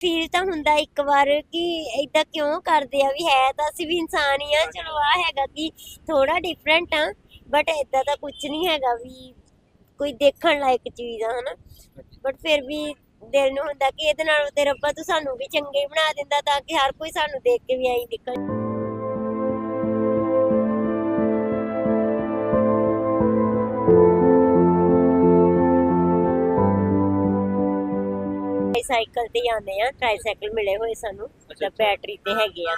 Feel ਤਾਂ ਹੁੰਦਾ ਇੱਕ ਵਾਰ ਕਿ ਏਦਾਂ ਕਿਉਂ ਕਰਦੇ ਆ ਵੀ ਹੈ ਤਾਂ ਅਸੀਂ ਵੀ ਇਨਸਾਨ ਹੀ ਆ ਚਲੋ ਆ ਹੈਗਾ ਕਿ ਥੋੜਾ ਡਿਫਰੈਂਟ ਆ ਬਟ ਏਦਾਂ ਤਾਂ ਕੁਝ ਨਹੀਂ ਹੈਗਾ ਵੀ ਕੋਈ ਦੇਖਣ ਲਾਇਕ ਚੀਜ਼ ਆ ਹਨਾ। ਬਟ ਫਿਰ ਵੀ ਦਿਲ ਨੂੰ ਹੁੰਦਾ ਕਿ ਇਹਦੇ ਨਾਲ ਤੇ ਰੱਬਾ ਤੂੰ ਸਾਨੂੰ ਵੀ ਚੰਗੇ ਬਣਾ ਦਿੰਦਾ ਤਾਂ ਕਿ ਹਰ ਕੋਈ ਸਾਨੂੰ ਦੇਖ ਕੇ ਵੀ ਐਂ ਨਿਕਲ ਸਾਈਕਲ ਤੇ ਆਉਂਦੇ ਆ ਟ੍ਰਾਈਸਾਈਕਲ ਮਿਲੇ ਹੋਏ ਸਾਨੂੰ ਤਾਂ ਬੈਟਰੀ ਤੇ ਹੈਗੇ ਆ।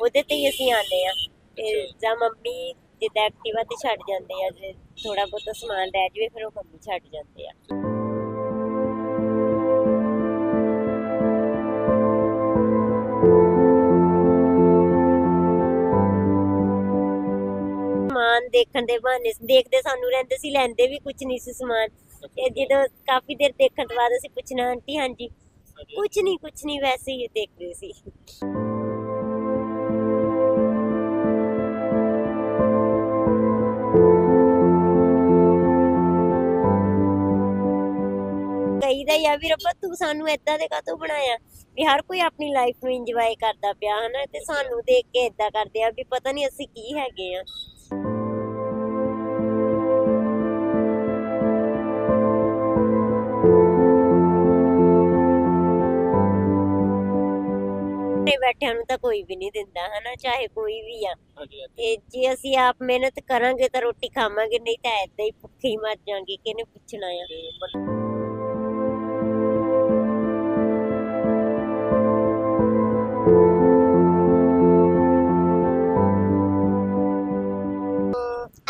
ਉਹਦੇ ਤੇ ਹੀ ਅਸੀਂ ਆਉਂਦੇ ਆ ਤੇ ਜਾਂ ਮੰਮੀ ਜਿੱਦਾਂ ਐਕਟਿਵਾ ਤੇ ਛੱਡ ਜਾਂਦੇ ਆ ਜੇ ਥੋੜਾ ਬਹੁਤਾ ਸਮਾਨ ਰਹਿ ਜਾਵੇ ਫਿਰ ਉਹ ਮੰਮੀ ਛੱਡ ਜਾਂਦੇ ਆ। ਸਮਾਨ ਦੇਖਣ ਦੇ ਬਹਾਨੇ ਦੇਖਦੇ ਸਾਨੂੰ ਰਹਿੰਦੇ ਸੀ ਲੈਂਦੇ ਵੀ ਕੁਝ ਨਹੀਂ ਸੀ ਸਮਾਨ। ਤੇ ਜਦੋਂ ਕਾਫੀ ਦੇਰ ਦੇਖਣ ਤੋਂ ਬਾਅਦ ਅਸੀਂ ਪੁੱਛਣਾ ਆਂਟੀ ਹਾਂਜੀ ਕੁਝ ਨਹੀਂ ਕੁਝ ਨਹੀਂ ਵੈਸੇ ਹੀ ਦੇਖ ਰਹੇ ਸੀ। ਕਹੀਦਾ ਹੀ ਆ ਵੀ ਰੱਬਾ ਤੂੰ ਸਾਨੂੰ ਏਦਾਂ ਦੇ ਕਾਤੋਂ ਬਣਾਇਆ? ਵੀ ਹਰ ਕੋਈ ਆਪਣੀ ਲਾਈਫ ਨੂੰ ਇੰਜੋਏ ਕਰਦਾ ਪਿਆ, ਹਨਾ? ਤੇ ਸਾਨੂੰ ਦੇਖ ਕੇ ਏਦਾਂ ਕਰਦੇ ਆ ਵੀ ਪਤਾ ਨਹੀਂ ਅਸੀਂ ਕੀ ਹੈਗੇ ਆ। ਘਰੇ ਬੈਠਿਆਂ ਨੂੰ ਤਾਂ ਕੋਈ ਵੀ ਨਹੀਂ ਦਿੰਦਾ ਹਨਾ ਚਾਹੇ ਕੋਈ ਵੀ ਆ। ਤੇ ਜੇ ਅਸੀਂ ਆਪ ਮਿਹਨਤ ਕਰਾਂਗੇ ਤਾਂ ਰੋਟੀ ਖਾਵਾਂਗੇ ਨਹੀਂ ਤਾਂ ਏਦਾਂ ਹੀ ਭੁੱਖੇ ਹੀ ਮਰ ਜਾਾਂਗੇ ਕਿਹਨੇ ਪੁੱਛਣਾ ਆ।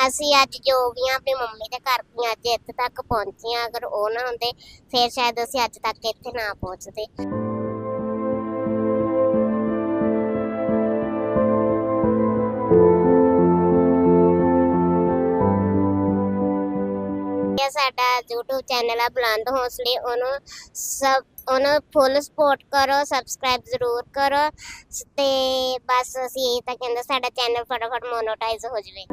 ਅਸੀਂ ਅੱਜ ਜੋ ਵੀ ਆ ਆਪਣੀ ਮੰਮੀ ਦੇ ਘਰ ਵੀ ਅੱਜ ਇੱਥੇ ਤੱਕ ਪਹੁੰਚੇ ਆ ਅਗਰ ਉਹ ਨਾ ਹੁੰਦੇ ਫਿਰ ਸ਼ਾਇਦ ਅਸੀਂ ਅੱਜ ਤੱਕ ਇੱਥੇ ਨਾ ਪਹੁੰਚਦੇ। ਸਾਡਾ YouTube ਚੈਨਲ ਆ ਬੁਲੰਦ ਹੌਸਲੇ, ਉਹਨੂੰ ਸਭ ਉਹਨੂੰ ਫੁੱਲ ਸਪੋਰਟ ਕਰੋ ਸਬਸਕ੍ਰਾਈਬ ਜ਼ਰੂਰ ਕਰੋ ਤੇ ਬਸ ਅਸੀਂ ਇਹ ਤਾਂ ਕਹਿੰਦੇ ਸਾਡਾ ਚੈਨਲ ਫਟਾਫਟ ਮੋਨੋਟਾਈਜ਼ ਹੋ ਜਾਵੇ।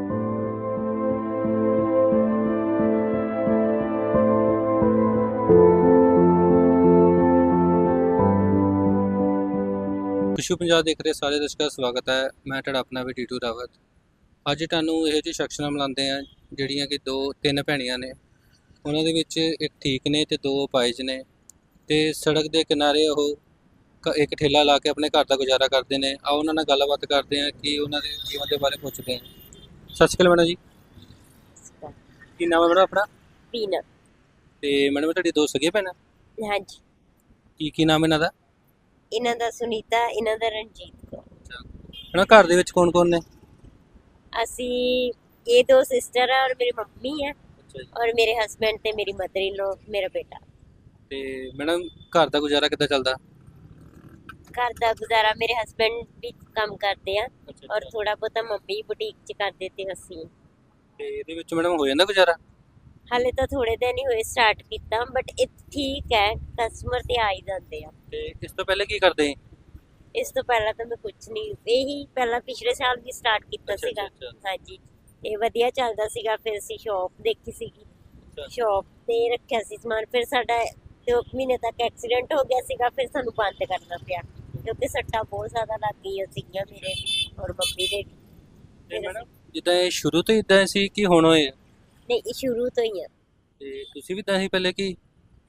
ਖੁਸ਼ੂ ਪੰਜਾਬ ਦੇਖ ਰਹੇ ਸਾਰੇ ਦਰਸ਼ਕਾਂ ਦਾ ਸਵਾਗਤ ਹੈ। ਮੈਂ ਤੁਹਾਡਾ ਆਪਣਾ ਵੀ ਟੀਟੂ ਰਾਵਤ। ਅੱਜ ਤੁਹਾਨੂੰ ਇਹੋ ਜਿਹੇ ਸ਼ਖਸ ਨਾਲ ਮਿਲਾਉਂਦੇ ਆ ਜਿਹੜੀਆਂ ਕਿ ਦੋ ਤਿੰਨ ਭੈਣੀਆਂ ਨੇ। ਉਹਨਾਂ ਦੇ ਵਿੱਚ ਇੱਕ ਠੀਕ ਨੇ ਤੇ ਦੋ ਪਾਇਜ ਨੇ ਤੇ ਸੜਕ ਦੇ ਕਿਨਾਰੇ ਉਹ ਕ- ਇੱਕ ਠੇਲਾ ਲਾ ਕੇ ਆਪਣੇ ਘਰ ਦਾ ਗੁਜ਼ਾਰਾ ਕਰਦੇ ਨੇ। ਆ ਉਹਨਾਂ ਨਾਲ ਗੱਲਬਾਤ ਕਰਦੇ ਆ ਕਿ ਉਹਨਾਂ ਦੇ ਜੀਵਨ ਦੇ ਬਾਰੇ ਪੁੱਛਦੇ ਆ ਸਤਿ ਸ਼੍ਰੀ ਅਕਾਲ ਮੈਡਮ ਜੀ। ਕੀ ਨਾਮ ਹੈ ਮੈਡਮ ਆਪਣਾ? ਪੀਣਾ ਤੇ ਮੈਡਮ ਤੁਹਾਡੀ ਦੋ ਸਗੇ ਭੈਣਾਂ? ਹਾਂਜੀ। ਕੀ ਕੀ ਨਾਮ ਇਹਨਾਂ ਦਾ? ਇਹਨਾਂ ਦਾ ਸੁਨੀਤਾ ਇਹਨਾਂ ਦਾ ਰਣਜੀਤ ਕੌਰ। ਮੈਡਮ ਘਰ ਦੇ ਵਿੱਚ ਕੌਣ ਕੌਣ ਨੇ? ਅਸੀਂ ਇਹ ਦੋ ਸਿਸਟਰ ਆ ਔਰ ਮੇਰੀ ਮੰਮੀ ਜੀ ਔਰ ਮੇਰੇ ਹਸਬੰਡ ਤੇ ਮੇਰੀ ਮਦਰ ਇਨ ਲੋ ਮੇਰਾ ਬੇਟਾ। ਤੇ ਮੈਡਮ ਘਰ ਦਾ ਗੁਜ਼ਾਰਾ ਕਿੱਦਾਂ ਚੱਲਦਾ? ਘਰ ਦਾ ਗੁਜ਼ਾਰਾ ਮੇਰੇ ਹਸਬੰਡ ਵੀ ਕੰਮ ਕਰਦੇ ਆ ਔਰ ਥੋੜਾ ਬਹੁਤਾ ਮੰਮੀ ਬੁਟੀਕ 'ਚ ਕਰਦੇ ਤੇ ਅਸੀਂ। ਤੇ ਇਹਦੇ ਵਿੱਚ ਮੈਡਮ ਹੋ ਜਾਂਦਾ ਗੁਜ਼ਾਰਾ? ਹਾਲੇ ਤਾਂ ਥੋੜੇ ਦਿਨ ਹੀ ਹੋਏ ਸਟਾਰਟ ਕੀਤਾ ਬਟ ਇਹ ਠੀਕ ਹੈ ਕਸਟਮਰ ਤੇ ਆ ਹੀ ਜਾਂਦੇ ਆ। ਤੇ ਇਸ ਤੋਂ ਪਹਿਲੇ ਕੀ ਕਰਦੇ? ਇਸ ਤੋਂ ਪਹਿਲਾਂ ਤਾਂ ਮੈਂ ਕੁਝ ਨਹੀਂ ਇਹੀ ਪਹਿਲਾਂ ਪਿਛਲੇ ਸਾਲ ਵੀ ਸਟਾਰਟ ਕੀਤਾ ਸੀਗਾ। ਹਾਂਜੀ। ਇਹ ਵਧੀਆ ਚੱਲਦਾ ਸੀਗਾ ਫਿਰ ਅਸੀਂ ਸ਼ਾਪ ਦੇਖੀ ਸੀਗੀ। ਸ਼ਾਪ ਤੇ ਰੱਖਿਆ ਸੀ ਸਮਾਨ ਫਿਰ ਸਾਡਾ ਦੋ ਕੁ ਮਹੀਨੇ ਤੱਕ ਐਕਸੀਡੈਂਟ ਹੋ ਗਿਆ ਸੀਗਾ ਫਿਰ ਸਾਨੂੰ ਬੰਦ ਕਰਨਾ ਪਿਆ। ਕਿਉਂਕਿ ਸੱਟਾਂ ਬਹੁਤ ਜ਼ਿਆਦਾ ਲੱਗ ਗਈਆਂ ਸੀਗੀਆਂ ਮੇਰੇ ਔਰ ਮੰਮੀ ਦੇ। ਤੇ ਮੈਡਮ ਜਿੱਦਾਂ ਇਹ ਸ਼ੁਰੂ ਤੋਂ ਇਦਾਂ ਸੀ ਕਿ ਹੁਣ ਹੋਏ ਨਹੀਂ ਇਹ ਸ਼ੁਰੂ ਤੋਂ ਹੀ ਆ। ਤੇ ਤੁਸੀਂ ਵੀ ਤਾਂ ਸੀ ਪਹਿਲੇ ਕੀ?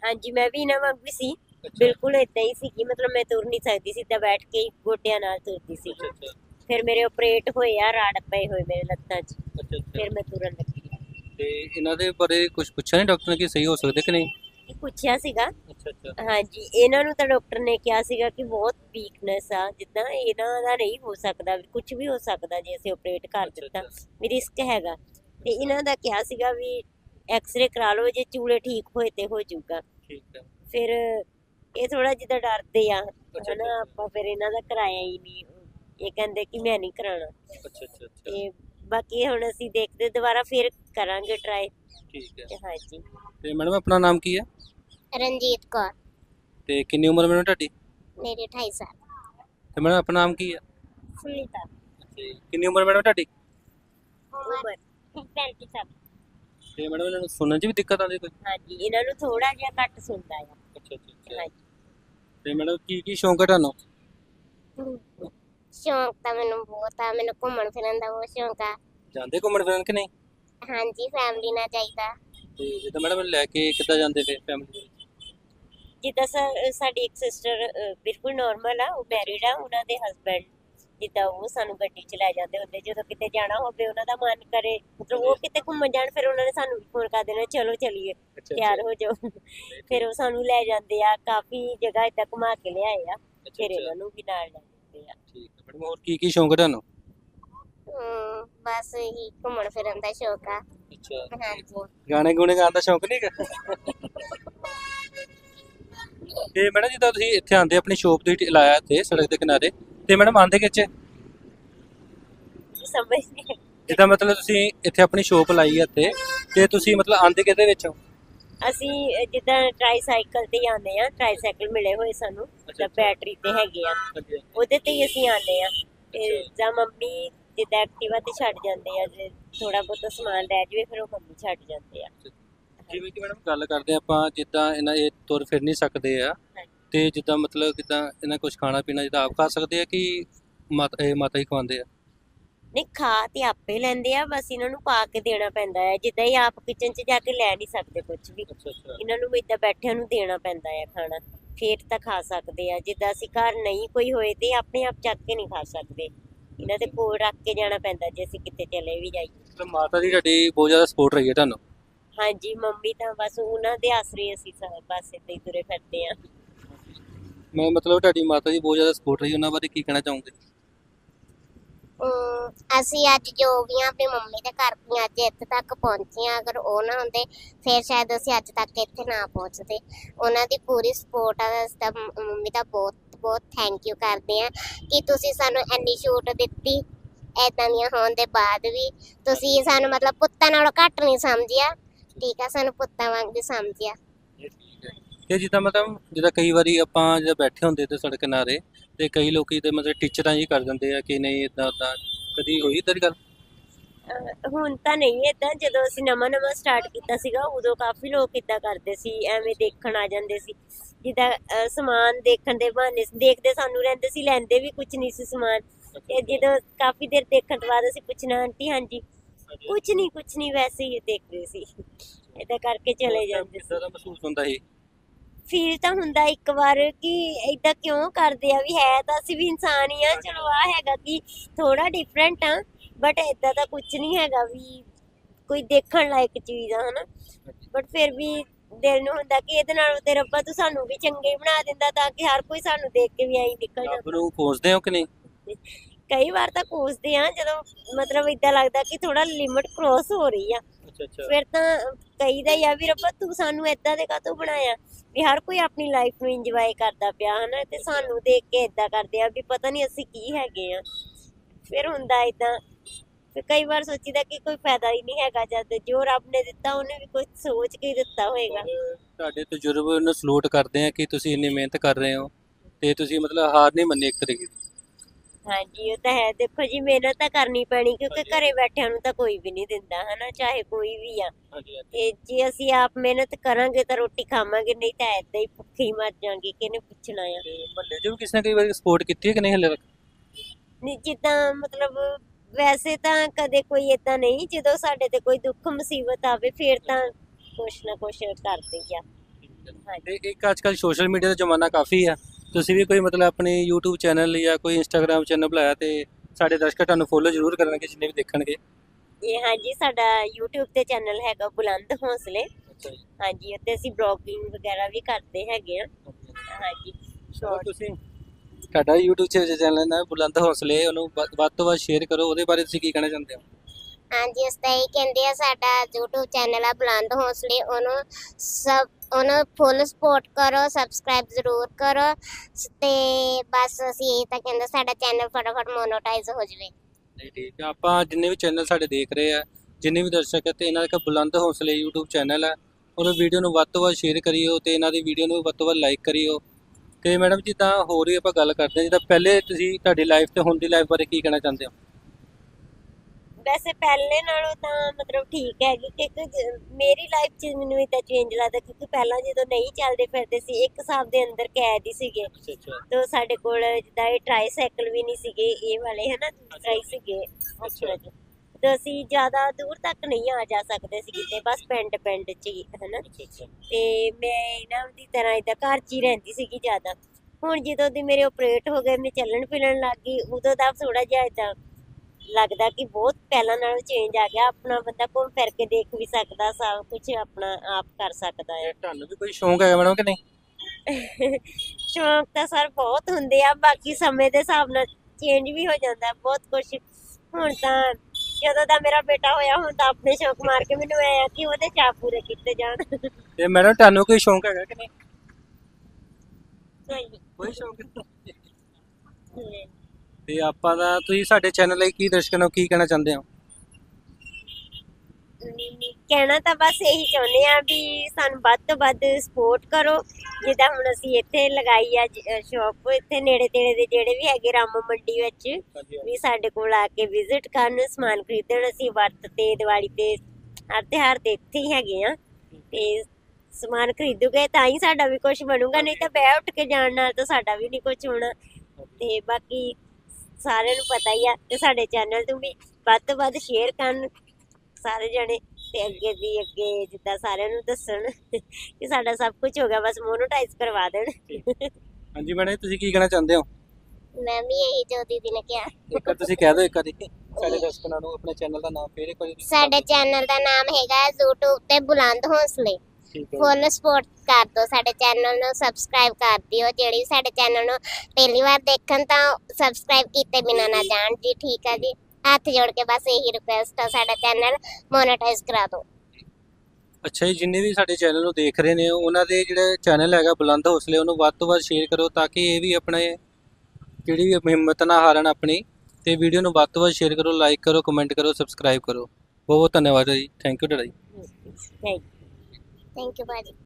ਹਾਂਜੀ ਮੈਂ ਵੀ ਇਹਨਾਂ ਵਾਂਗ ਸੀ। ਬਿਲਕੁਲ ਇਦਾਂ ਹੀ ਸੀ ਕਿ ਮਤਲਬ ਮੈਂ ਤੁਰ ਨਹੀਂ ਸਕਦੀ ਸੀ ਤਾਂ ਬੈਠ ਕੇ ਹੀ ਗੋਡਿਆਂ ਨਾਲ ਤੁਰਦੀ ਸੀ। ਫਿਰ ਮੇਰੇ ਆਪਰੇਟ ਹੋਏ ਆ ਰਾੜ ਪਏ ਹੋਏ ਮੇਰੇ ਲੱਤਾਂ 'ਚ। ਅੱਛਾ ਅੱਛਾ। ਫਿਰ ਮੈਂ ਤੁਰਨ ਲੱਗੀ। ਤੇ ਇਹਨਾਂ ਦੇ ਬਾਰੇ ਕੁਝ ਪੁੱਛਿਆ ਨਹੀਂ ਡਾਕਟਰ ਨੇ ਕਿ ਸਹੀ ਹੋ ਸਕਦੇ ਕਿ ਨਹੀਂ? ਇਹ ਪੁੱਛਿਆ ਸੀਗਾ। ਅੱਛਾ ਅੱਛਾ। ਹਾਂਜੀ ਇਹਨਾਂ ਨੂੰ ਤਾਂ ਡਾਕਟਰ ਨੇ ਕਿਹਾ ਸੀਗਾ ਕਿ ਬਹੁਤ ਵੀਕਨੈਸ ਆ ਜਿੱਦਾਂ ਇਹਨਾਂ ਦਾ ਨਹੀਂ ਹੋ ਸਕਦਾ ਕੁਝ ਵੀ ਹੋ ਸਕਦਾ ਜੇ ਅਸੀਂ ਆਪਰੇਟ ਕਰ ਅੱਛਾ, ਦਿੱਤਾ। ਵੀ ਰਿਸਕ ਹੈਗਾ। ਤੇ ਇਹਨਾਂ ਦਾ ਕਿਹਾ ਸੀਗਾ ਵੀ ਐਕਸ-ਰੇ ਕਰਾ ਲਓ ਜੇ ਚੂਲੇ ਠੀਕ ਹੋਏ ਤੇ ਹੋ ਜਾਊਗਾ। ਠੀਕ ਹੈ। ਫਿਰ ਇਹ ਥੋੜਾ ਜਿਹਾ ਡਰਦੇ ਆ। ਅੱਛਾ, ਹਨਾ ਅੱਛਾ। ਆਪਾਂ ਫਿਰ ਇਹਨਾਂ ਦਾ ਕਰਾਇਆ ਹੀ ਨਹੀਂ। ਇਹ ਕਹਿੰਦੇ ਕਿ ਮੈਂ ਨਹੀਂ ਕਰਾਉਣਾ। ਅੱਛਾ ਅੱਛਾ ਅੱਛਾ। ਤੇ ਬਾਕੀ ਹੁਣ ਅਸੀਂ ਦੇਖਦੇ ਦੁਬਾਰਾ ਫਿਰ ਕਰਾਂਗੇ ਟਰਾਈ ਠੀਕ ਹੈ। ਹਾਂਜੀ। ਤੇ ਮੈਡਮ ਆਪਣਾ ਨਾਮ ਕੀ ਹੈ? ਰਣਜੀਤ ਕੌਰ। ਤੇ ਕਿੰਨੀ ਉਮਰ ਮੈਡਮ ਤੁਹਾਡੀ? ਮੇਰੀ 28 ਸਾਲ। ਤੇ ਮੈਡਮ ਆਪਣਾ ਨਾਮ ਕੀ ਹੈ? ਸੁਨੀਤਾ। ਤੇ ਕਿੰਨੀ ਉਮਰ ਮੈਡਮ ਤੁਹਾਡੀ? ਉਮਰ 35 ਸਾਲ। ਤੇ ਮੈਡਮ ਇਹਨਾਂ ਨੂੰ ਸੁਣਨ 'ਚ ਵੀ ਦਿੱਕਤ ਆਉਂਦੀ ਕੋਈ? ਹਾਂਜੀ ਇਹਨਾਂ ਨੂੰ ਥੋੜਾ ਜਿਹਾ ਘੱਟ ਸੁਣਦਾ ਆ। ਅੱਛਾ ਅੱਛਾ ਅੱਛਾ। ਹਾਂਜੀ। ਤੇ ਮੈਡਮ ਕੀ ਕੀ ਸ਼ੌਂਕ ਹੈ ਤੁਹਾਨੂੰ? ਸ਼ੌਂਕ ਤਾਂ ਮੈਨੂੰ ਬਹੁਤ ਆ ਮੈਨੂੰ ਘੁੰਮਣ ਫਿਰਨ ਦਾ ਬਹੁਤ ਸ਼ੌਂਕ ਆ। ਜਾਂਦੇ ਘੁੰਮਣ ਫਿਰਨ ਕਿ ਨਹੀਂ? ਹਾਂਜੀ ਫੈਮਿਲੀ ਨਾਲ ਜਾਈਦਾ। ਤੇ ਜਿੱਦਾਂ ਮੈਡਮ ਲੈ ਕੇ ਕਿੱਦਾਂ ਜਾਂਦੇ ਫਿਰ ਫੈਮਿਲੀ ਜਿੱਦਾਂ ਸਾ- ਸਾਡੀ ਇੱਕ ਸਿਸਟਰ ਬਿਲਕੁਲ ਨਾਰਮਲ ਆ ਉਹ ਮੈਰਿਡ ਆ ਉਹਨਾਂ ਦੇ ਹਸਬੰਡ ਜਿੱਦਾਂ ਉਹ ਸਾਨੂੰ ਗੱਡੀ ਚ ਲੈ ਜਾਂਦੇ ਹੁੰਦੇ ਜਦੋਂ ਕਿਤੇ ਜਾਣਾ ਹੋਵੇ ਉਹਨਾਂ ਦਾ ਮਨ ਕਰੇ। ਮਤਲਬ ਉਹ ਕਿਤੇ ਘੁੰਮਣ ਜਾਣ ਫਿਰ ਉਹਨਾਂ ਨੇ ਸਾਨੂੰ ਵੀ ਫੋਨ ਕਰ ਦੇਣਾ ਚਲੋ ਚਲੀਏ ਤਿਆਰ ਹੋ ਜਾਓ। ਫਿਰ ਉਹ ਸਾਨੂੰ ਲੈ ਜਾਂਦੇ ਆ ਕਾਫੀ ਜਗ੍ਹਾ ਏਦਾਂ ਘੁਮਾ ਕੇ ਲਿਆਏ ਆ। ਫਿਰ ਇਹਨਾਂ ਨੂੰ ਵੀ ਨਾਲ ਲੈ ਜਾਂਦੇ ਆ। ਠੀਕ ਹੈ ਮੈਡਮ ਹੋਰ ਕੀ ਕੀ ਸ਼ੌਂਕ ਤੁਹਾਨੂੰ? ਬਸ ਇਹੀ ਘੁੰਮਣ ਫਿਰਨ ਦਾ ਸ਼ੌਂਕ ਆ। ਅੱਛਾ ਹਾਂਜੀ। ਗਾਣੇ ਗੁਣੇ ਗਾਉਣ ਦਾ ਸ਼ੌਂਕ ਨਹੀਂ ਹੈਗਾ? ਤੇ ਮੈਡਮ ਜਿੱਦਾਂ ਤੁਸੀਂ ਇੱਥੇ ਆਂਦੇ ਆਪਣੀ ਸ਼ੋਪ ਦੇ ਲਾਇਆ ਇੱਥੇ ਸੜਕ ਦੇ ਕਿਨਾਰੇ ਤੇ ਮੈਡਮ ਆਂਦੇ ਕਿੱਥੇ? ਸਮਝ ਨਹੀਂ ਜਿੱਦਾਂ ਮਤਲਬ ਤੁਸੀਂ ਇੱਥੇ ਆਪਣੀ ਸ਼ੋਪ ਲਾਈ ਹੈ ਇੱਥੇ ਤੇ ਤੁਸੀਂ ਮਤਲਬ ਆਂਦੇ ਕਿਹਦੇ ਵਿੱਚ ਹੋ? ਅਸੀਂ ਜਿੱਦਾਂ ਟ੍ਰਾਈਸਾਈਕਲ ਤੇ ਆਉਂਦੇ ਆ ਟ੍ਰਾਈਸਾਈਕਲ ਮਿਲੇ ਹੋਏ ਸਾਨੂੰ ਅੱਛਾ। ਬੈਟਰੀ ਤੇ ਹੈਗੇ ਆ ਉਹਦੇ ਤੇ ਹੀ ਅਸੀਂ ਆਉਂਦੇ ਆ ਤੇ। ਜਾਂ ਮੰਮੀ ਜਿੱਦਾਂ ਐਕਟਿਵਾ ਤੇ ਛੱਡ ਜਾਂਦੇ ਆ ਜੇ ਥੋੜਾ ਬਹੁਤਾ ਸਮਾਨ ਰਹਿ ਜਾਵੇ ਫਿਰ ਉਹ ਮੰਮੀ ਛੱਡ ਜਾਂਦੇ ਆ ਜਿਵੇਂ ਕਿ ਮੈਡਮ ਗੱਲ ਕਰਦੇ ਆਪਾਂ ਜਿੱਦਾਂ ਇਹਨਾਂ ਇਹ ਤੁਰ ਫਿਰ ਨਹੀਂ ਸਕਦੇ ਆ। ਤੇ ਜਿੱਦਾਂ ਮਤਲਬ ਕਿਦਾਂ ਇਹਨਾਂ ਕੁਝ ਖਾਣਾ ਪੀਣਾ ਜਿੱਦਾਂ ਆਪ ਖਾ ਸਕਦੇ ਆ ਕਿ ਮਾਤਾ ਇਹ ਮਾਤਾ ਹੀ ਖਵਾਉਂਦੇ ਆ ਨਹੀਂ ਖਾ ਤੇ ਆਪੇ ਲੈਂਦੇ ਆ ਬਸ ਇਹਨਾਂ ਨੂੰ ਪਾ ਕੇ ਦੇਣਾ ਪੈਂਦਾ ਹੈ ਜਿੱਦਾਂ ਹੀ ਆਪ ਕਿਚਨ 'ਚ ਜਾ ਕੇ ਲੈ ਨਹੀਂ ਸਕਦੇ ਕੁਝ ਵੀ। ਇਹਨਾਂ ਨੂੰ ਇੱਦਾਂ ਬੈਠਿਆਂ ਨੂੰ ਦੇਣਾ ਪੈਂਦਾ ਹੈ ਖਾਣਾ। ਫੇਰ ਤਾਂ ਖਾ ਸਕਦੇ ਆ। ਜਿੱਦਾਂ ਅਸੀਂ ਘਰ ਨਹੀਂ ਕੋਈ ਹੋਏ ਤੇ ਆਪਣੇ ਆਪ ਚੱਕ ਕੇ ਨਹੀਂ ਖਾ ਸਕਦੇ। ਇਹਨਾਂ ਦੇ ਕੋਲ ਰੱਖ ਕੇ ਜਾਣਾ ਪੈਂਦਾ ਜੇ ਅਸੀਂ ਕਿਤੇ ਚਲੇ ਵੀ ਜਾਈਏ। ਮਤਲਬ ਮਾਤਾ ਦੀ ਤੁਹਾਡੀ ਬਹੁਤ ਜ਼ਿਆਦਾ ਸਪੋਰਟ ਰਹੀ ਹੈ ਤੁਹਾਨੂੰ। ਹਾਂਜੀ ਮੰਮੀ ਤਾਂ ਬਸ ਉਹਨਾਂ ਦੇ ਆਸਰੇ ਅਸੀਂ ਸਾਰੇ ਪਾਸੇ ਤੇ ਤੁਰੇ ਫਿਰਦੇ ਆ। ਮੈਂ ਮਤਲਬ ਤੁਹਾਡੀ ਮਾਤਾ ਦੀ ਬਹੁਤ ਜ਼ਿਆਦਾ ਸਪੋਰਟ ਰਹੀ ਉਹਨਾਂ ਬਾਰੇ ਕੀ ਕਹਿਣਾ ਚਾਹੋਗੇ? ਅਸੀਂ ਅੱਜ ਜੋ ਵੀ ਮੰਮੀ ਦੇ ਘਰ ਵੀ ਅੱਜ ਇੱਥੇ ਤੱਕ ਪਹੁੰਚੇ ਅਗਰ ਉਹ ਨਾ ਹੁੰਦੇ, ਫਿਰ ਸ਼ਾਇਦ ਅਸੀਂ ਅੱਜ ਤੱਕ ਇੱਥੇ ਨਾ ਪਹੁੰਚਦੇ। ਉਹਨਾਂ ਦੀ ਪੂਰੀ ਸਪੋਰਟ ਆ, ਅਸੀਂ ਤਾਂ ਮ- ਮੰਮੀ ਦਾ ਬਹੁਤ ਬਹੁਤ ਥੈਂਕ ਯੂ ਕਰਦੇ ਆ ਕਿ ਤੁਸੀਂ ਸਾਨੂੰ ਇੰਨੀ ਛੂਟ ਦਿੱਤੀ ਐਦਾਂ ਦੀਆਂ ਹੋਣ ਦੇ ਬਾਅਦ ਵੀ। ਤੁਸੀਂ ਸਾਨੂੰ ਮਤਲਬ ਪੁੱਤਾਂ ਨਾਲੋਂ ਘੱਟ ਨਹੀਂ ਸਮਝਿਆ। ਠੀਕ ਆ, ਸਾਨੂੰ ਪੁੱਤਾਂ ਵਾਂਗ ਵੀ ਸਮਝਿਆ। ਤੇ ਜਿੱਦਾਂ ਮਤਲਬ ਜਿੱਦਾਂ ਕਈ ਵਾਰੀ ਆਪਾਂ ਜਦੋਂ ਬੈਠੇ ਹੁੰਦੇ ਤੇ ਸੜਕ ਕਿਨਾਰੇ ਤੇ ਕਈ ਲੋਕੀ ਤੇ ਮਤਲਬ ਟੀਚਰਾਂ ਹੀ ਕਰ ਦਿੰਦੇ ਆ ਕਿ ਨਹੀਂ ਇਦਾਂ ਉਦਾਂ ਕਦੀ ਹੋਈ ਇਦਾਂ ਦੀ ਗੱਲ? ਅਹ ਹੁਣ ਤਾਂ ਨਹੀਂ ਏਦਾਂ ਜਦੋਂ ਅਸੀਂ ਨਵਾਂ ਨਵਾਂ ਸਟਾਰਟ ਕੀਤਾ ਸੀਗਾ ਉਦੋਂ ਕਾਫੀ ਲੋਕ ਇਦਾਂ ਕਰਦੇ ਸੀ ਐਵੇਂ ਦੇਖਣ ਆ ਜਾਂਦੇ ਸੀ। ਜਿੱਦਾਂ ਅਹ ਸਮਾਨ ਦੇਖਣ ਦੇ ਬਹਾਨੇ ਦੇਖਦੇ ਸਾਨੂੰ ਰਹਿੰਦੇ ਸੀ ਲੈਂਦੇ ਵੀ ਕੁਝ ਨਹੀਂ ਸੀ ਸਮਾਨ। ਤੇ ਜਦੋਂ ਕਾਫੀ ਦੇਰ ਦੇਖਣ ਤੋਂ ਬਾਅਦ ਅਸੀਂ ਪੁੱਛਣਾ ਆਂਟੀ ਹਾਂਜੀ। ਕੁਝ ਨਹੀਂ ਕੁਝ ਨਹੀਂ ਵੈਸੇ ਹੀ ਦੇਖ ਰਹੇ ਸੀ। ਏਦਾਂ ਕਰਕੇ ਚਲੇ ਜਾਂਦੇ ਸੀ। ਕਿੱਦਾਂ ਦਾ ਮਹਿਸੂਸ ਹੁੰਦਾ ਸੀ? ਫੀਲ ਤਾਂ ਹੁੰਦਾ ਇੱਕ ਵਾਰ ਕਿ ਏਦਾਂ ਕਿਉਂ ਕਰਦੇ ਆ ਵੀ ਹੈ ਤਾਂ ਅਸੀਂ ਵੀ ਇਨਸਾਨ ਹੀ ਆ ਚਲੋ ਆ ਹੈਗਾ ਕਿ ਥੋੜਾ ਡਿਫਰੈਂਟ ਆ ਬਟ ਏਦਾਂ ਤਾਂ ਕੁਝ ਨਹੀਂ ਹੈਗਾ ਵੀ ਕੋਈ ਦੇਖਣ ਲਾਇਕ ਚੀਜ਼ ਆ ਹਨਾ। ਬਟ ਫਿਰ ਵੀ ਦਿਲ ਨੂੰ ਹੁੰਦਾ ਕਿ ਇਹਦੇ ਨਾਲ ਤੇ ਰੱਬਾ ਤੂੰ ਸਾਨੂੰ ਵੀ ਚੰਗੇ ਬਣਾ ਦਿੰਦਾ ਤਾਂ ਕਿ ਹਰ ਕੋਈ ਸਾਨੂੰ ਦੇਖ ਕੇ ਵੀ ਐਂ ਨਿਕਲ ਰੱਬ ਜਾਂਦਾ। ਨੂੰ ਪਹੁੰਚਦੇ ਹੋ ਕਿ ਨਹੀਂ? ਕਈ ਵਾਰ ਤਾਂ ਕੋਸਦੇ ਆ ਜਦੋਂ ਮਤਲਬ ਇਦਾਂ ਲੱਗਦਾ ਕਿ ਥੋੜਾ ਲਿਮਿਟ ਕ੍ਰੋਸ ਹੋ ਰਹੀ ਆ। ਅੱਛਾ ਅੱਛਾ। ਫਿਰ ਤਾਂ ਕਈ ਦਾ ਹੀ ਆ ਵੀ ਰੱਬਾ ਤੂੰ ਸਾਨੂੰ ਏਦਾਂ ਦੇ ਕਾਤੋਂ ਬਣਾਇਆ? ਵੀ ਹਰ ਕੋਈ ਆਪਣੀ ਲਾਈਫ ਨੂੰ ਇੰਜੋਏ ਕਰਦਾ ਪਿਆ ਹਨਾ? ਤੇ ਸਾਨੂੰ ਦੇਖ ਕੇ ਏਦਾਂ ਕਰਦੇ ਆ ਵੀ ਪਤਾ ਨਹੀਂ ਅਸੀਂ ਕੀ ਹੈਗੇ ਆ। ਫਿਰ ਹੁੰਦਾ ਏਦਾਂ। ਫਿਰ ਕਈ ਵਾਰ ਸੋਚੀਦਾ ਕਿ ਕੋਈ ਫਾਇਦਾ ਹੀ ਨਹੀਂ ਹੈਗਾ ਜਦ ਜੋ ਰੱਬ ਨੇ ਦਿੱਤਾ ਉਹਨੇ ਵੀ ਕੁਝ ਸੋਚ ਕੇ ਹੀ ਦਿੱਤਾ ਹੋਏਗਾ। ਤੁਹਾਡੇ ਤਜਰਬੇ ਨੂੰ ਸਲੂਟ ਕਰਦੇ ਆ ਕਿ ਤੁਸੀਂ ਇੰਨੀ ਮਿਹਨਤ ਕਰ ਰਹੇ ਹੋ ਤੇ ਤੁਸੀਂ ਮਤਲਬ ਹਾਰ ਨਹੀਂ ਮੰਨੀ ਇੱਕ ਤਰੀਕੇ ਦੀ। ਹਾਂਜੀ ਉਹ ਤਾਂ ਹੈ। ਦੇਖੋ ਜੀ ਮਿਹਨਤ ਤਾਂ ਕਰਨੀ ਪੈਣੀ ਕਿਉਂਕਿ ਘਰੇ ਬੈਠਿਆਂ ਨੂੰ ਤਾਂ ਕੋਈ ਵੀ ਨਹੀਂ ਦਿੰਦਾ ਹਨਾ ਚਾਹੇ ਕੋਈ ਵੀ ਆ। ਹਾਂਜੀ ਤੇ ਜੇ ਅਸੀਂ ਆਪ ਮਿਹਨਤ ਕਰਾਂਗੇ ਤਾਂ ਰੋਟੀ ਖਾਵਾਂਗੇ ਨਹੀਂ ਤਾਂ ਏਦਾਂ ਹੀ ਭੁੱਖੇ ਹੀ ਮਰ ਜਾਾਂਗੇ ਕਿਹਨੇ ਪੁੱਛਣਾ ਆ। ਤੇ ਮਹੱਲੇ 'ਚ ਵੀ ਕਿਸੇ ਨੇ ਕਈ ਵਾਰੀ ਸਪੋਰਟ ਕੀਤੀ ਹੈ ਕਿ ਨਹੀਂ ਹਲੇ ਤੱਕ? ਨਹੀਂ ਜਿੱਦਾਂ ਮਤਲਬ ਵੈਸੇ ਤਾਂ ਕਦੇ ਕੋਈ ਏਦਾਂ ਨਹੀਂ ਜਦੋਂ ਸਾਡੇ ਤੇ ਕੋਈ ਦੁੱਖ ਮੁਸੀਬਤ ਆਵੇ ਫਿਰ ਤਾਂ ਕੁਛ ਨਾ ਕੁਛ ਕਰਦੇ ਹੀ ਆ। ਤੇ ਇੱਕ ਅੱਜ ਕੱਲ ਸੋਸ਼ਲ ਮੀਡੀਆ ਦਾ ਜ਼ਮਾਨਾ ਕਾਫੀ ਆ ਤੁਸੀਂ ਵੀ ਕੋਈ ਮਤਲਬ ਆਪਣੀ YouTube ਚੈਨਲ ਜਾਂ ਕੋਈ Instagram ਚੈਨਲ ਬਣਾਇਆ ਤੇ ਸਾਡੇ ਦਰਸ਼ਕ ਤੁਹਾਨੂੰ ਫੋਲੋ ਜ਼ਰੂਰ ਕਰਨਗੇ ਜਿੰਨੇ ਵੀ ਦੇਖਣਗੇ? ਇਹ ਹਾਂਜੀ ਸਾਡਾ YouTube ਤੇ ਚੈਨਲ ਹੈਗਾ ਬੁਲੰਦ ਹੌਸਲੇ। ਅੱਛਾ ਜੀ। ਹਾਂਜੀ ਉੱਤੇ ਅਸੀਂ ਬਲੌਗਿੰਗ ਵਗੈਰਾ ਵੀ ਕਰਦੇ ਹੈਗੇ ਆ ਹਾਂਜੀ ਸੋ ਤੁਸੀਂ ਤੁਹਾਡਾ YouTube ਚੈਨਲ ਹੈ ਬੁਲੰਦ ਹੌਸਲੇ ਉਹਨੂੰ ਵ- ਵੱਧ ਤੋਂ ਵੱਧ ਸ਼ੇਅਰ ਕਰੋ ਉਹਦੇ ਬਾਰੇ ਤੁਸੀਂ ਕੀ ਕਹਿਣਾ ਚਾਹੁੰਦੇ ਹੋ? ਹਾਂਜੀ ਉਸ ਤਾਂ ਇਹ ਕਹਿੰਦੇ ਆ ਸਾਡਾ YouTube ਚੈਨਲ ਆ ਬੁਲੰਦ ਹੌਸਲੇ ਉਹਨੂੰ ਸਭ ਉਹਨੂੰ ਫੁੱਲ ਸਪੋਰਟ ਕਰੋ ਸਬਸਕ੍ਰਾਈਬ ਜ਼ਰੂਰ ਕਰੋ ਤੇ ਬਸ ਅਸੀਂ ਇਹ ਤਾਂ ਕਹਿੰਦੇ ਸਾਡਾ ਚੈਨਲ ਫਟਾਫਟ ਮੋਨੋਟਾਈਜ਼ ਹੋ ਜਾਵੇ। ਨਹੀਂ, ਠੀਕ ਹੈ ਆਪਾਂ ਜਿੰਨੇ ਵੀ ਚੈਨਲ ਸਾਡੇ ਦੇਖ ਰਹੇ ਆ, ਜਿੰਨੇ ਵੀ ਦਰਸ਼ਕ ਹੈ ਤੇ ਇਹਨਾਂ ਦਾ ਇੱਕ ਬੁਲੰਦ ਹੌਸਲੇ YouTube ਚੈਨਲ ਹੈ ਉਹਨੂੰ ਵੀਡੀਓ ਨੂੰ ਵੱਧ ਤੋਂ ਵੱਧ ਸ਼ੇਅਰ ਕਰਿਓ ਤੇ ਇਹਨਾਂ ਦੀ ਵੀਡੀਓ ਨੂੰ ਵੱਧ ਤੋਂ ਵੱਧ ਲਾਈਕ ਕਰਿਓ। ਤੇ ਮੈਡਮ ਜਿੱਦਾਂ ਹੋਰ ਵੀ ਆਪਾਂ ਗੱਲ ਕਰਦੇ ਹਾਂ ਜਿੱਦਾਂ ਪਹਿਲੇ ਤੁਸੀਂ ਤੁਹਾਡੀ ਲਾਈਫ ਤੇ ਹੁਣ ਦੀ ਲਾਈਫ ਬਾਰੇ ਕੀ ਕਹਿਣਾ ਚਾਹੁੰਦੇ ਹੋ? ਵੈਸੇ ਪਹਿਲੇ ਨਾਲੋਂ ਤਾਂ ਮਤਲਬ ਠੀਕ ਹੈਗੀ ਕਿਉਂਕਿ ਮੇਰੀ ਲਾਈਫ 'ਚ ਮੈਨੂੰ ਇਦਾਂ ਚੇਂਜ ਲੱਗਦਾ ਕਿਉਂਕਿ ਪਹਿਲਾਂ ਜਦੋਂ ਨਹੀਂ ਚੱਲਦੇ ਫਿਰਦੇ ਸੀ ਇੱਕ ਹਿਸਾਬ ਦੇ ਅੰਦਰ ਕੈਦ ਹੀ ਸੀਗੇ। ਤੋ ਸਾਡੇ ਕੋਲ ਜਿੱਦਾਂ ਇਹ ਟ੍ਰਾਈਸਾਈਕਲ ਵੀ ਨਹੀਂ ਸੀਗੇ ਇਹ ਵਾਲੇ ਹਨਾ ਹੀ ਸੀਗੇ। ਅੱਛਾ। ਤੇ ਅਸੀਂ ਜ਼ਿਆਦਾ ਦੂਰ ਤੱਕ ਨਹੀਂ ਆ ਜਾ ਸਕਦੇ ਸੀ ਕਿਤੇ ਬਸ ਪਿੰਡ ਪਿੰਡ 'ਚ ਹੀ ਹਨਾ। ਤੇ ਮੈਂ ਇਹਨਾਂ ਦੀ ਤਰ੍ਹਾਂ ਇਦਾਂ ਘਰ 'ਚ ਹੀ ਰਹਿੰਦੀ ਸੀਗੀ ਜ਼ਿਆਦਾ। ਹੁਣ ਜਦੋਂ ਦੀ ਮੇਰੇ ਆਪਰੇਟ ਹੋ ਗਏ ਮੈਂ ਚੱਲਣ ਫਿਰਨ ਲੱਗ ਗਈ ਉਦੋਂ ਦਾ ਥੋੜਾ ਜਿਹਾ ਇਦਾਂ ਲੱਗਦਾ ਕਿ ਬਹੁਤ ਪਹਿਲਾਂ ਨਾਲੋਂ ਚੇਂਜ ਆ ਗਿਆ। ਆਪਣਾ ਬੰਦਾ ਘੁੰਮ ਫਿਰ ਕੇ ਦੇਖ ਵੀ ਸਕਦਾ ਸਭ ਕੁਝ ਆਪਣਾ ਆਪ ਕਰ ਸਕਦਾ ਹੈ। ਤੁਹਾਨੂੰ ਵੀ ਕੋਈ ਸ਼ੌਂਕ ਹੈਗਾ ਮੈਡਮ ਕਿ ਨਹੀਂ? ਸ਼ੌਂਕ ਤਾਂ ਸਰ ਬਹੁਤ ਹੁੰਦੇ ਆ ਬਾਕੀ ਸਮੇਂ ਦੇ ਹਿਸਾਬ ਨਾਲ ਚੇਂਜ ਵੀ ਹੋ ਜਾਂਦਾ ਬਹੁਤ ਕੁਝ ਹੁਣ ਤਾਂ ਜਦੋਂ ਦਾ ਮੇਰਾ ਬੇਟਾ ਹੋਇਆ ਹੁਣ ਤਾਂ ਆਪਣੇ ਸ਼ੌਂਕ ਮਾਰ ਕੇ ਮੈਨੂੰ ਐ ਆ ਕਿ ਉਹਦੇ ਚਾਅ ਪੂਰੇ ਕੀਤੇ ਜਾਣ। ਤੇ ਮੈਡਮ ਤੁਹਾਨੂੰ ਕੋਈ ਸ਼ੌਂਕ ਹੈਗਾ ਕਿ ਨਹੀਂ? ਕੋਈ ਕੋਈ ਸ਼ੌਂਕ? ਨਹੀਂ ਤੇ ਆਪਾਂ ਦਾ ਤੁਸੀਂ ਸਾਡੇ ਚੈਨਲ ਲਈ ਕੀ ਦਰਸ਼ਕਾਂ ਨੂੰ ਕੀ ਕਹਿਣਾ ਚਾਹੁੰਦੇ ਹੋ? ਕਹਿਣਾ ਤਾਂ ਬਸ ਇਹੀ ਚਾਹੁੰਦੇ ਆ ਵੀ ਸਾਨੂੰ ਵੱਧ ਤੋਂ ਵੱਧ ਸਪੋਰਟ ਕਰੋ। ਜਿੱਦਾਂ ਹੁਣ ਅਸੀਂ ਇੱਥੇ ਲਗਾਈ ਆ ਸ਼ੌਪ ਇੱਥੇ ਨੇੜੇ ਤੇੜੇ ਦੇ ਜਿਹੜੇ ਵੀ ਹੈਗੇ ਰਾਮ ਮੰਡੀ ਵਿੱਚ ਵੀ ਸਾਡੇ ਕੋਲ ਆ ਕੇ ਵਿਜ਼ਿਟ ਕਰਨ ਸਮਾਨ ਖਰੀਦਣ ਅਸੀਂ ਵਰਤ ਤੇ ਦੀਵਾਲੀ ਤੇ ਹਰ ਤਿਉਹਾਰ ਤੇ ਇੱਥੇ ਹੀ ਹੈਗੇ ਆ ਤੇ ਸਮਾਨ ਖਰੀਦੂਗੇ ਤਾਂ ਹੀ ਸਾਡਾ ਵੀ ਕੁਝ ਬਣੂਗਾ ਨਹੀਂ ਤਾਂ ਬਹਿ ਉੱਠ ਕੇ ਜਾਣ ਨਾਲ ਤਾਂ ਸਾਡਾ ਵੀ ਨਹੀਂ ਕੁਝ ਹੋਣਾ। ਤੇ ਬਾਕੀ ਸਾਰਿਆਂ ਨੂੰ ਪਤਾ ਹੀ ਆ ਤੇ ਸਾਡੇ ਚੈਨਲ ਨੂੰ ਵੀ ਵੱਧ ਤੋਂ ਵੱਧ ਸ਼ੇਅਰ ਕਰਨ ਸਾਰੇ ਜਣੇ ਤੇ ਅੱਗੇ ਦੀ ਅੱਗੇ ਜਿੱਦਾਂ ਸਾਰਿਆਂ ਨੂੰ ਦੱਸਣ ਕਿ ਸਾਡਾ ਸਭ ਕੁਝ ਹੋ ਗਿਆ ਬਸ ਮੋਨੋਟਾਈਜ਼ ਕਰਵਾ ਦੇਣ। ਹਾਂਜੀ ਮੈਡਮ ਤੁਸੀਂ ਕੀ ਕਹਿਣਾ ਚਾਹੁੰਦੇ ਹੋ? ਮੈਂ ਵੀ ਇਹੀ ਜੋ ਦੀਦੀ ਨੇ ਕਿਹਾ। ਇੱਕ ਵਾਰ ਤੁਸੀਂ ਕਹਿ ਦਿਓ ਇੱਕ ਵਾਰੀ ਸਾਡੇ ਦਰਸ਼ਕਾਂ ਨੂੰ ਆਪਣੇ ਚੈਨਲ ਦਾ ਨਾਮ ਫੇਰ ਇੱਕ ਵਾਰੀ ਸਾਡੇ ਚੈਨਲ ਦਾ ਨਾਮ ਹੈਗਾ YouTube ਤੇ ਬੁਲੰਦ ਹੌਸਲੇ। ਠੀਕ ਹੈ ਫੁੱਲ ਸਪੋਰਟ ਕਰ ਦਿਓ ਸਾਡੇ ਚੈਨਲ ਨੂੰ ਸਬਸਕ੍ਰਾਈਬ ਕਰ ਦਿਓ। ਜਿਹੜੀ ਸਾਡੇ ਚੈਨਲ ਨੂੰ ਪਹਿਲੀ ਵਾਰ ਦੇਖਣ ਤਾਂ ਸਬਸਕ੍ਰਾਈਬ ਕੀਤੇ ਬਿਨਾ ਨਾ ਜਾਣ ਜੀ ਠੀਕ ਹੈ ਜੀ। ਹੱਥ ਜੋੜ ਕੇ ਬਸ ਇਹੀ ਰਿਕੁਐਸਟ ਆ ਸਾਡਾ ਚੈਨਲ ਮੋਨੇਟਾਈਜ਼ ਕਰਾ ਦਿਓ। ਅੱਛਾ ਜੀ ਜਿੰਨੇ ਵੀ ਸਾਡੇ ਚੈਨਲ ਨੂੰ ਦੇਖ ਰਹੇ ਨੇ ਉਹਨਾਂ ਦੇ ਜਿਹੜਾ ਚੈਨਲ ਹੈਗਾ ਬੁਲੰਦ ਹੌਸਲੇ ਉਹਨੂੰ ਵੱਧ ਤੋਂ ਵੱਧ ਸ਼ੇਅਰ ਕਰੋ ਤਾਂ ਕਿ ਇਹ ਵੀ ਆਪਣੇ ਜਿਹੜੀ ਵੀ ਹਿੰਮਤ ਨਾ ਹਾਰਨ ਆਪਣੀ ਤੇ ਵੀਡੀਓ ਨੂੰ ਵੱਧ ਤੋਂ ਵੱਧ ਸ਼ੇਅਰ ਕਰੋ ਲਾਈਕ ਕਰੋ ਕਮੈਂਟ ਕਰੋ ਸਬਸਕ੍ਰਾਈਬ ਕਰੋ। ਬਹੁਤ ਬਹੁਤ ਧੰਨਵਾਦ ਜੀ। ਥੈਂਕ ਯੂ ਤੁਹਾਡਾ ਜੀ। ਥੈਂਕ ਥੈਂਕ ਯੂ ਭਾਜੀ